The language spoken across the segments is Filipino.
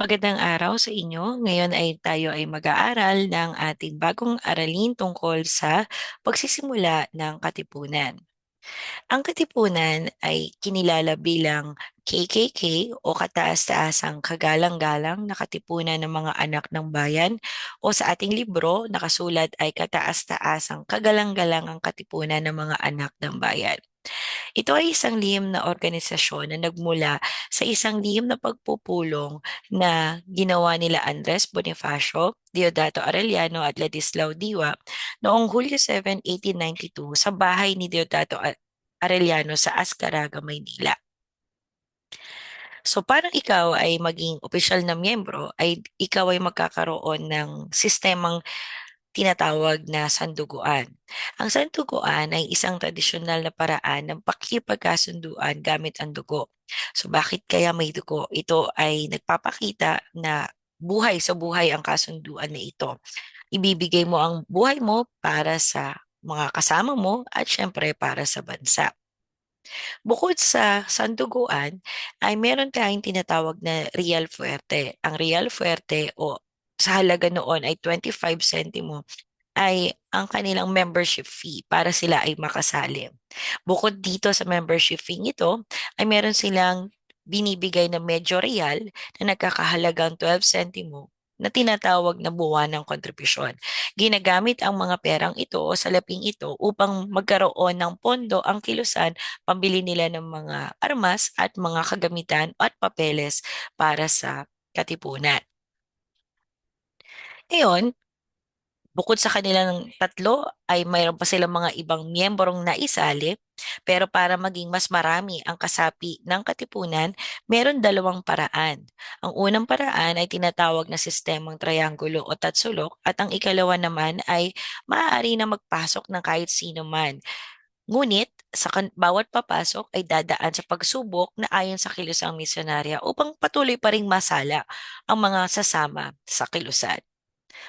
Magandang araw sa inyo. Ngayon ay tayo ay mag-aaral ng ating bagong aralin tungkol sa pagsisimula ng katipunan. Ang katipunan ay kinilala bilang KKK o Kataas-taasang Kagalang-galang na Katipunan ng mga Anak ng Bayan o sa ating libro nakasulat ay Kataas-taasang Kagalang-galangang Katipunan ng mga Anak ng Bayan. Ito ay isang lihim na organisasyon na nagmula sa isang lihim na pagpupulong na ginawa nila Andres Bonifacio, Deodato Arellano at Ladislao Diwa noong Hulyo 7, 1892 sa bahay ni Deodato Arellano sa Ascaraga, Maynila. So parang ikaw ay maging opisyal na miyembro, ay ikaw ay magkakaroon ng sistemang tinatawag na sanduguan. Ang sanduguan ay isang tradisyonal na paraan ng pakikipagkasunduan gamit ang dugo. So bakit kaya may dugo? Ito ay nagpapakita na buhay sa buhay ang kasunduan na ito. Ibibigay mo ang buhay mo para sa mga kasama mo at syempre para sa bansa. Bukod sa sanduguan, ay meron tayong tinatawag na real fuerte. Ang real fuerte o sa halaga noon ay 25 centimo ay ang kanilang membership fee para sila ay makasali. Bukod dito sa membership fee nito, ay meron silang binibigay na medyo real na nagkakahalagang 12 centimo na tinatawag na buwan ng kontribusyon. Ginagamit ang mga perang ito o salaping ito upang magkaroon ng pondo ang kilusan pambili nila ng mga armas at mga kagamitan at papeles para sa katipunan. Ngayon, bukod sa kanilang tatlo, ay mayroon pa silang mga ibang miyembrong naisali. Pero para maging mas marami ang kasapi ng katipunan, meron dalawang paraan. Ang unang paraan ay tinatawag na sistemang triangulo o tatsulok at ang ikalawa naman ay maaari na magpasok ng kahit sino man. Ngunit, sa bawat papasok ay dadaan sa pagsubok na ayon sa kilusang misyonarya upang patuloy pa ring masala ang mga sasama sa kilusan.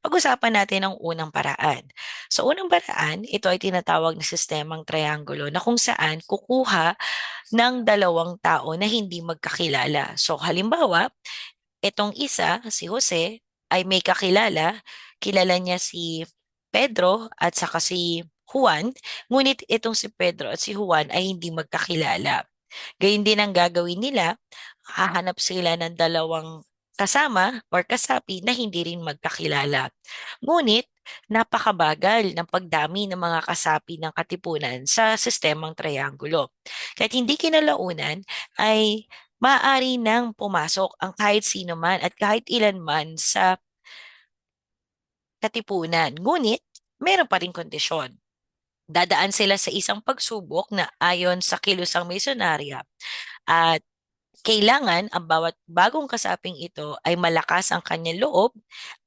Pag-usapan natin ang unang paraan. Sa unang paraan, ito ay tinatawag na sistemang triangulo na kung saan kukuha ng dalawang tao na hindi magkakilala. So halimbawa, itong isa, si Jose, ay may kakilala. Kilala niya si Pedro at saka si Juan, ngunit itong si Pedro at si Juan ay hindi magkakilala. Gayun din ang gagawin nila, hahanap sila ng dalawang kasama or kasapi na hindi rin magkakilala. Ngunit, napakabagal ng pagdami ng mga kasapi ng katipunan sa sistemang triangulo. Kahit hindi kinalaunan, ay maaari nang pumasok ang kahit sino man at kahit ilan man sa katipunan. Ngunit, meron pa rin kondisyon. Dadaan sila sa isang pagsubok na ayon sa kilusang misonarya at kailangan ang bawat bagong kasaping ito ay malakas ang kanyang loob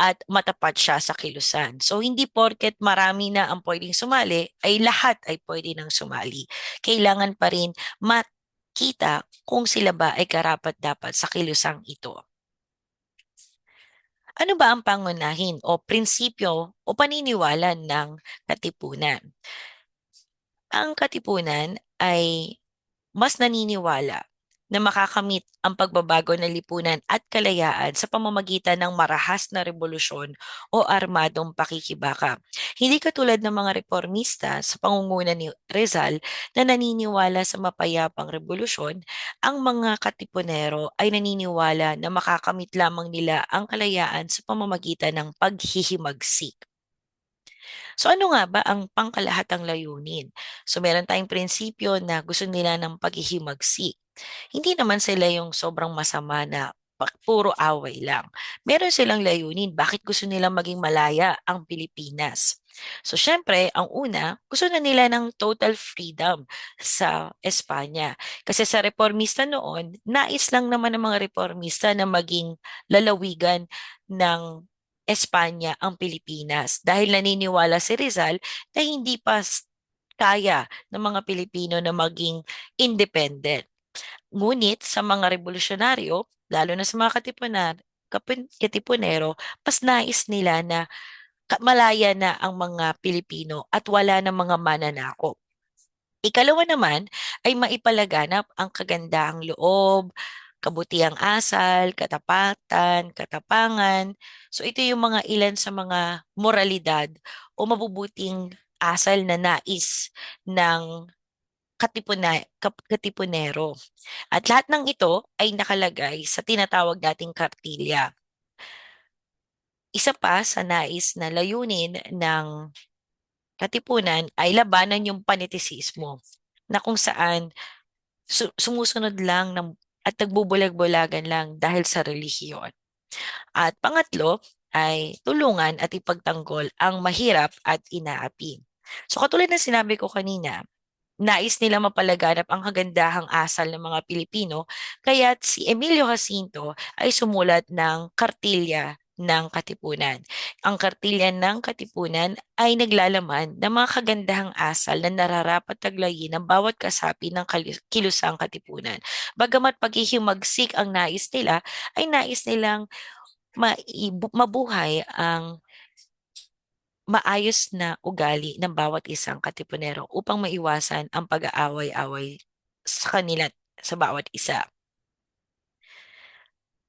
at matapat siya sa kilusan. So hindi porket marami na ang pwedeng sumali, ay lahat ay pwede nang sumali. Kailangan pa rin makita kung sila ba ay karapat-dapat sa kilusang ito. Ano ba ang pangunahin o prinsipyo o paniniwala ng katipunan? Ang katipunan ay mas naniniwala na makakamit ang pagbabago ng lipunan at kalayaan sa pamamagitan ng marahas na revolusyon o armadong pakikibaka. Hindi katulad ng mga reformista sa pangunguna ni Rizal na naniniwala sa mapayapang revolusyon, ang mga katipunero ay naniniwala na makakamit lamang nila ang kalayaan sa pamamagitan ng paghihimagsik. So ano nga ba ang pangkalahatang layunin? So meron tayong prinsipyo na gusto nila ng paghihimagsik. Hindi naman sila yung sobrang masama na puro away lang. Meron silang layunin. Bakit gusto nilang maging malaya ang Pilipinas? So, syempre, ang una, gusto na nila ng total freedom sa Espanya. Kasi sa reformista noon, nais lang naman ng mga reformista na maging lalawigan ng Espanya ang Pilipinas dahil naniniwala si Rizal na hindi pa kaya ng mga Pilipino na maging independent. Ngunit sa mga revolusyonaryo, lalo na sa mga katipunan, katipunero, mas nais nila na malaya na ang mga Pilipino at wala na mga mananakop. Ikalawa naman ay maipalaganap ang kagandahang loob, kabutiang asal, katapatan, katapangan. So ito yung mga ilan sa mga moralidad o mabubuting asal na nais ng katipuna, katipunero. At lahat ng ito ay nakalagay sa tinatawag nating kartilya. Isa pa sa nais na layunin ng katipunan ay labanan yung panitisismo na kung saan su- sumusunod lang ng, at nagbubulag-bulagan lang dahil sa relihiyon. At pangatlo ay tulungan at ipagtanggol ang mahirap at inaapi. So katulad ng sinabi ko kanina, nais nila mapalaganap ang kagandahang asal ng mga Pilipino, kaya't si Emilio Jacinto ay sumulat ng kartilya ng Katipunan. Ang kartilya ng Katipunan ay naglalaman ng mga kagandahang asal na nararapat taglayin ng bawat kasapi ng kilusang Katipunan. Bagamat paghihimagsik ang nais nila, ay nais nilang mabuhay ang maayos na ugali ng bawat isang katipunero upang maiwasan ang pag-aaway-away sa kanila sa bawat isa.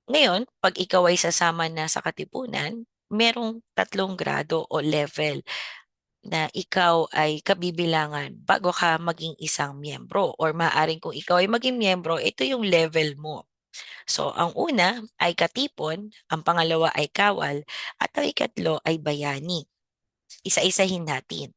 Ngayon, pag ikaw ay sasama na sa katipunan, merong tatlong grado o level na ikaw ay kabibilangan bago ka maging isang miyembro or maaring kung ikaw ay maging miyembro, ito yung level mo. So, ang una ay katipon, ang pangalawa ay kawal, at ang ikatlo ay bayani isa-isahin natin.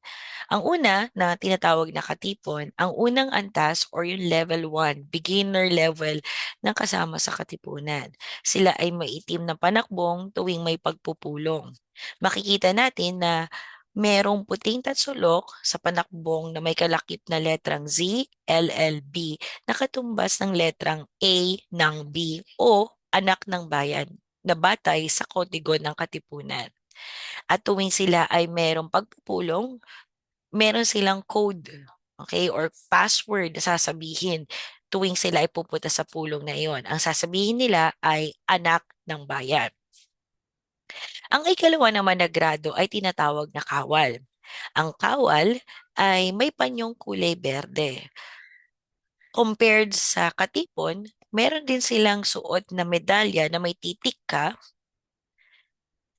Ang una na tinatawag na katipon, ang unang antas or yung level 1, beginner level ng kasama sa katipunan. Sila ay maitim na panakbong tuwing may pagpupulong. Makikita natin na merong puting tatsulok sa panakbong na may kalakip na letrang Z, L, L, B na katumbas ng letrang A ng B o anak ng bayan na batay sa kodigo ng katipunan. At tuwing sila ay merong pagpupulong, meron silang code, okay, or password na sasabihin tuwing sila ay pupunta sa pulong na iyon. Ang sasabihin nila ay anak ng bayan. Ang ikalawa naman na grado ay tinatawag na kawal. Ang kawal ay may panyong kulay berde. Compared sa katipon, meron din silang suot na medalya na may titik ka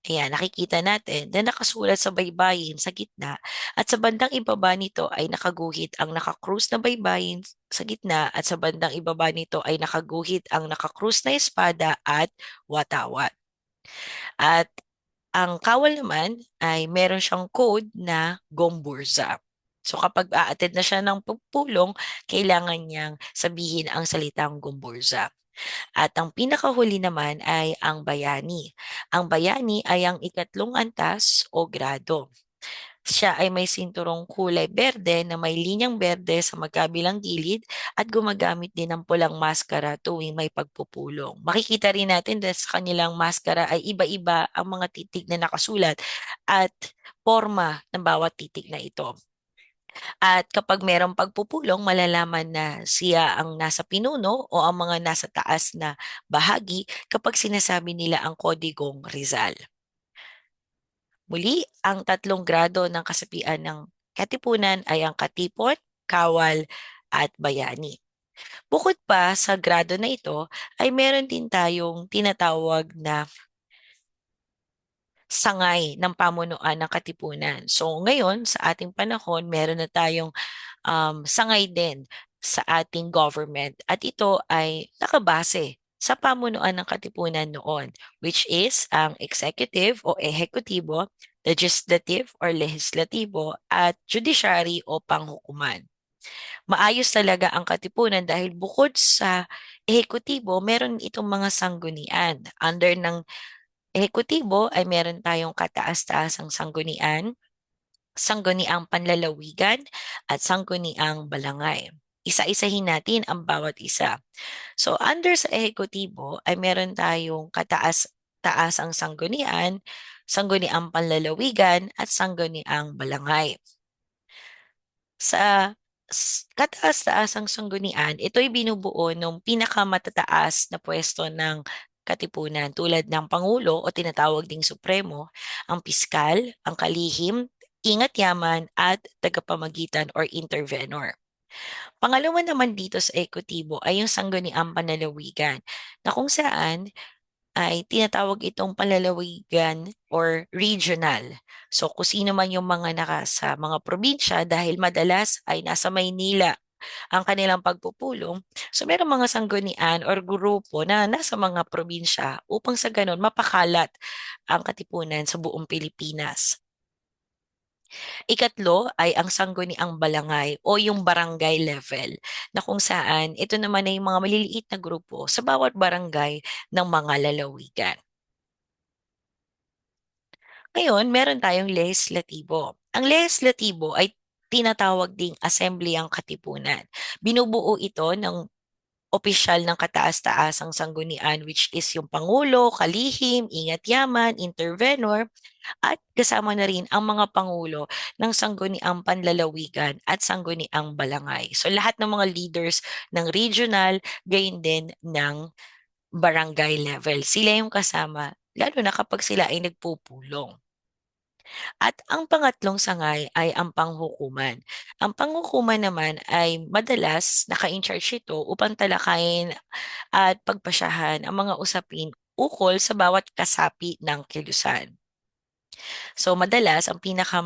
Ayan, nakikita natin na nakasulat sa baybayin sa gitna at sa bandang ibaba nito ay nakaguhit ang nakakrus na baybayin sa gitna at sa bandang ibaba nito ay nakaguhit ang nakakrus na espada at watawat. At ang kawal naman ay meron siyang code na gomburza. So kapag aattend na siya ng pupulong, kailangan niyang sabihin ang salitang gomburza. At ang pinakahuli naman ay ang bayani. Ang bayani ay ang ikatlong antas o grado. Siya ay may sinturong kulay berde na may linyang berde sa magkabilang gilid at gumagamit din ng pulang maskara tuwing may pagpupulong. Makikita rin natin na sa kanilang maskara ay iba-iba ang mga titig na nakasulat at forma ng bawat titig na ito. At kapag merong pagpupulong, malalaman na siya ang nasa pinuno o ang mga nasa taas na bahagi kapag sinasabi nila ang kodigong Rizal. Muli, ang tatlong grado ng kasapian ng katipunan ay ang katipon, kawal, at bayani. Bukod pa sa grado na ito, ay meron din tayong tinatawag na sangay ng pamunuan ng katipunan. So ngayon, sa ating panahon, meron na tayong um, sangay din sa ating government at ito ay nakabase sa pamunuan ng katipunan noon, which is ang executive o ehekutibo, legislative or legislatibo, at judiciary o panghukuman. Maayos talaga ang katipunan dahil bukod sa ehekutibo, meron itong mga sanggunian under ng ehekutibo ay meron tayong kataas-taasang sanggunian, sangguniang panlalawigan, at sangguniang balangay. Isa-isahin natin ang bawat isa. So under sa ehekutibo ay meron tayong kataas-taas ang sanggunian, sangguniang panlalawigan, at sangguniang balangay. Sa kataas-taas ang sanggunian, ito'y binubuo ng pinakamatataas na pwesto ng katipunan tulad ng Pangulo o tinatawag ding Supremo, ang Piskal, ang Kalihim, Ingat Yaman at Tagapamagitan or Intervenor. Pangalawa naman dito sa ekotibo ay yung sangguniang panlalawigan na kung saan ay tinatawag itong panlalawigan or regional. So kung sino man yung mga nasa mga probinsya dahil madalas ay nasa Maynila ang kanilang pagpupulong. So merong mga sanggunian or grupo na nasa mga probinsya upang sa ganun mapakalat ang katipunan sa buong Pilipinas. Ikatlo ay ang sangguniang balangay o yung barangay level na kung saan ito naman ay mga maliliit na grupo sa bawat barangay ng mga lalawigan. Ngayon, meron tayong lehislatibo. Ang lehislatibo ay tinatawag ding Assembleyang Katipunan. Binubuo ito ng opisyal ng kataas-taasang sanggunian which is yung Pangulo, Kalihim, Ingat Yaman, Intervenor, at kasama na rin ang mga Pangulo ng sangguniang panlalawigan at sangguniang balangay. So lahat ng mga leaders ng regional, gayon din ng barangay level. Sila yung kasama, lalo na kapag sila ay nagpupulong. At ang pangatlong sangay ay ang panghukuman. Ang panghukuman naman ay madalas naka-in-charge ito upang talakayin at pagpasyahan ang mga usapin ukol sa bawat kasapi ng kilusan. So madalas ang pinaka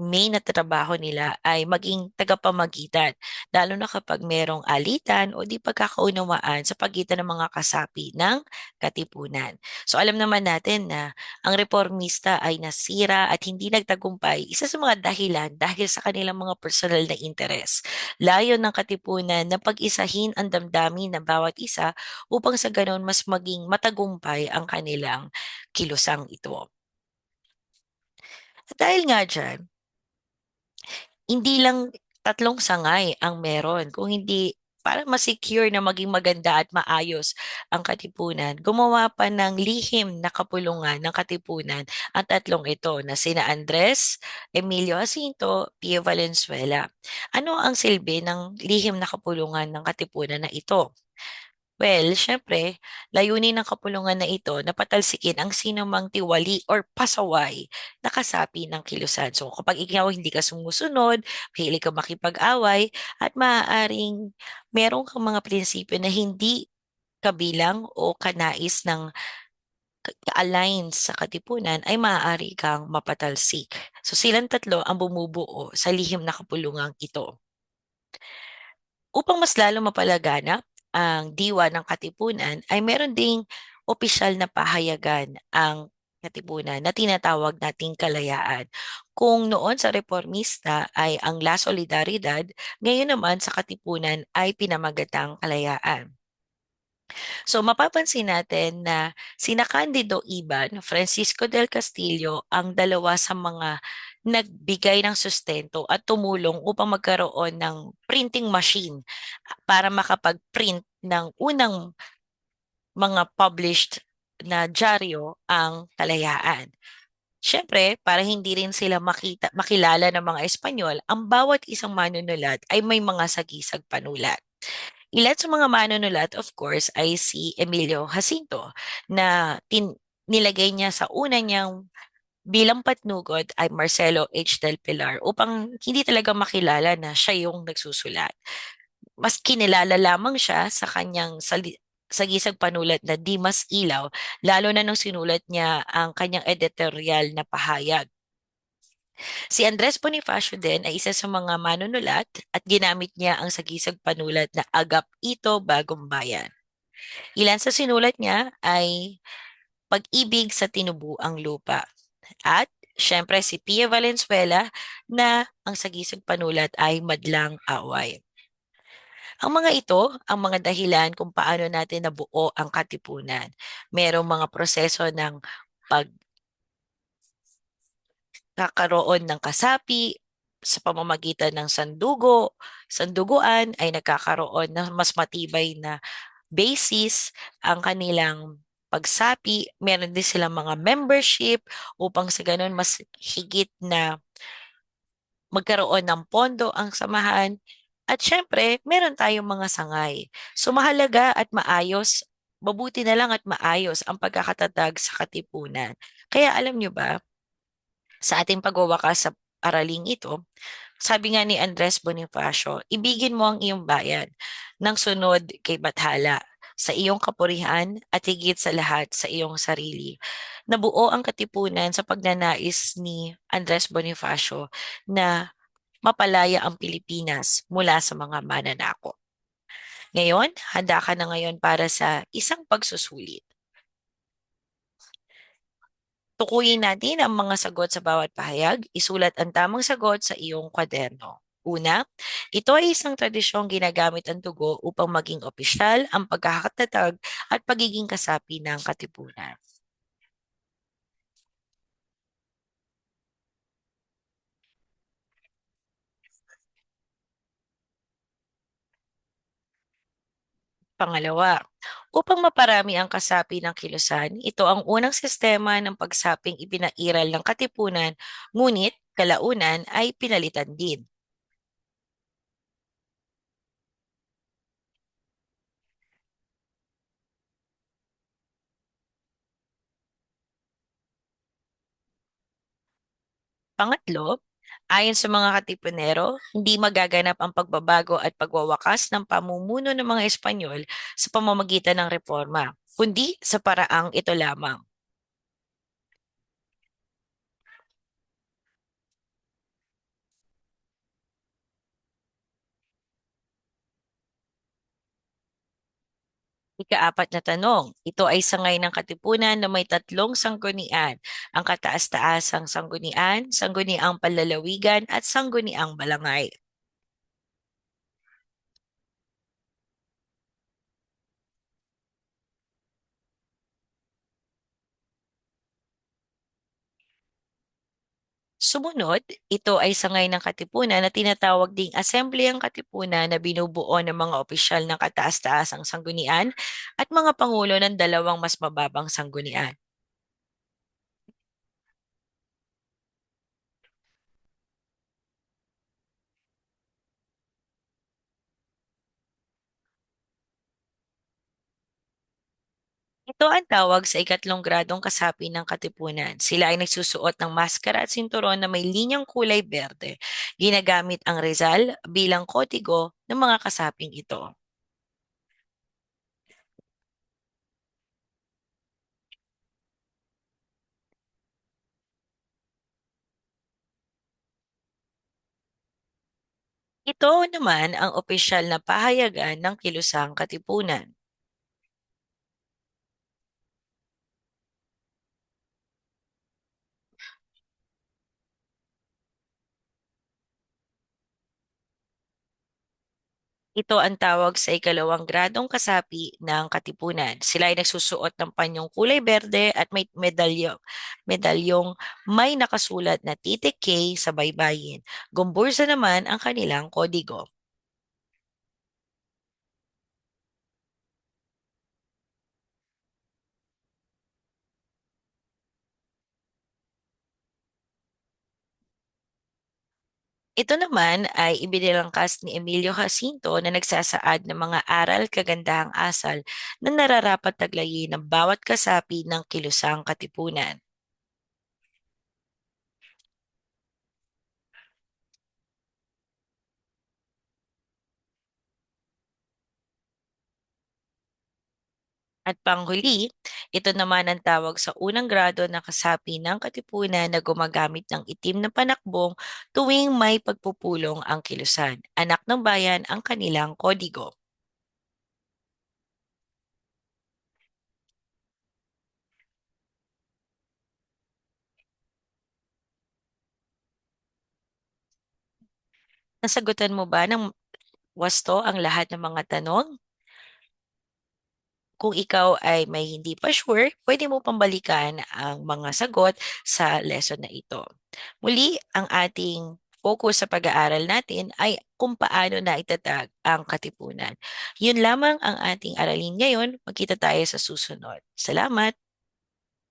main na trabaho nila ay maging tagapamagitan, lalo na kapag merong alitan o di pagkakaunawaan sa pagitan ng mga kasapi ng katipunan. So alam naman natin na ang reformista ay nasira at hindi nagtagumpay, isa sa mga dahilan dahil sa kanilang mga personal na interes. Layo ng katipunan na pag-isahin ang damdamin ng bawat isa upang sa ganon mas maging matagumpay ang kanilang kilusang ito. At dahil nga dyan, hindi lang tatlong sangay ang meron, kung hindi para ma-secure na maging maganda at maayos ang katipunan, gumawa pa ng lihim na kapulungan ng katipunan ang tatlong ito na sina Andres, Emilio Jacinto, Pio Valenzuela. Ano ang silbi ng lihim na kapulungan ng katipunan na ito? Well, syempre, layunin ng kapulungan na ito na patalsikin ang sinumang tiwali or pasaway na kasapi ng kilusan. So kapag ikaw hindi ka sumusunod, mahilig ka makipag-away, at maaaring meron kang mga prinsipyo na hindi kabilang o kanais ng ka-align sa katipunan ay maaari kang mapatalsik. So silang tatlo ang bumubuo sa lihim na kapulungang ito. Upang mas lalo mapalaganap ang diwa ng katipunan ay meron ding opisyal na pahayagan ang katipunan na tinatawag nating kalayaan. Kung noon sa reformista ay ang La Solidaridad, ngayon naman sa katipunan ay pinamagatang kalayaan. So mapapansin natin na sina Candido Iban, Francisco del Castillo ang dalawa sa mga nagbigay ng sustento at tumulong upang magkaroon ng printing machine para makapag-print ng unang mga published na dyaryo ang kalayaan. Siyempre, para hindi rin sila makita, makilala ng mga Espanyol, ang bawat isang manunulat ay may mga sagisag panulat. Ilan sa mga manunulat, of course, ay si Emilio Jacinto na tin- nilagay niya sa una niyang bilang patnugod ay Marcelo H. Del Pilar upang hindi talaga makilala na siya yung nagsusulat. Mas kinilala lamang siya sa kanyang sali- sagisag panulat na Dimas Ilaw, lalo na nung sinulat niya ang kanyang editorial na pahayag. Si Andres Bonifacio din ay isa sa mga manunulat at ginamit niya ang sagisag panulat na Agap Ito Bagong Bayan. Ilan sa sinulat niya ay Pag-ibig sa Tinubuang Lupa at syempre si Pia Valenzuela na ang sagisag panulat ay Madlang Away. Ang mga ito, ang mga dahilan kung paano natin nabuo ang katipunan. Merong mga proseso ng pag kakaroon ng kasapi sa pamamagitan ng sandugo, sanduguan ay nagkakaroon ng mas matibay na basis ang kanilang pagsapi. Meron din silang mga membership upang sa ganun mas higit na magkaroon ng pondo ang samahan. At syempre, meron tayong mga sangay. So mahalaga at maayos, mabuti na lang at maayos ang pagkakatatag sa katipunan. Kaya alam nyo ba, sa ating pagwawakas sa araling ito, Sabi nga ni Andres Bonifacio, ibigin mo ang iyong bayan ng sunod kay Bathala sa iyong kapurihan at higit sa lahat sa iyong sarili. Nabuo ang katipunan sa pagnanais ni Andres Bonifacio na mapalaya ang Pilipinas mula sa mga mananako. Ngayon, handa ka na ngayon para sa isang pagsusulit. Tukuyin natin ang mga sagot sa bawat pahayag. Isulat ang tamang sagot sa iyong kwaderno. Una, ito ay isang tradisyong ginagamit ang dugo upang maging opisyal ang pagkakatatag at pagiging kasapi ng katipunan. Pangalawa, upang maparami ang kasapi ng kilusan, ito ang unang sistema ng pagsaping ipinairal ng katipunan, ngunit kalaunan ay pinalitan din. Pangatlo, ayon sa mga katipunero, hindi magaganap ang pagbabago at pagwawakas ng pamumuno ng mga Espanyol sa pamamagitan ng reforma, kundi sa paraang ito lamang. Ikaapat na tanong, ito ay sangay ng katipunan na may tatlong sanggunian, ang kataas-taasang sanggunian, sangguniang panlalawigan at sangguniang balangay. Sumunod, ito ay sangay ng katipunan na tinatawag ding Asembleyang Katipunan na binubuo ng mga opisyal ng kataas-taasang sanggunian at mga pangulo ng dalawang mas mababang sanggunian. Ito ang tawag sa ikatlong gradong kasapi ng katipunan. Sila ay nagsusuot ng maskara at sinturon na may linyang kulay berde. Ginagamit ang Rizal bilang kotigo ng mga kasaping ito. Ito naman ang opisyal na pahayagan ng kilusang katipunan. Ito ang tawag sa ikalawang gradong kasapi ng katipunan. Sila ay nagsusuot ng panyong kulay berde at may medalyo, medalyong may nakasulat na titik K sa baybayin. Gumbursa naman ang kanilang kodigo. Ito naman ay ibinilangkas ni Emilio Jacinto na nagsasaad ng mga aral kagandahang asal na nararapat taglayin ng bawat kasapi ng kilusang katipunan. At panghuli, ito naman ang tawag sa unang grado na kasapi ng katipunan na gumagamit ng itim na panakbong tuwing may pagpupulong ang kilusan. Anak ng bayan ang kanilang kodigo. Nasagutan mo ba ng wasto ang lahat ng mga tanong? Kung ikaw ay may hindi pa sure, pwede mo pambalikan ang mga sagot sa lesson na ito. Muli, ang ating focus sa pag-aaral natin ay kung paano na itatag ang katipunan. Yun lamang ang ating aralin ngayon. Magkita tayo sa susunod. Salamat!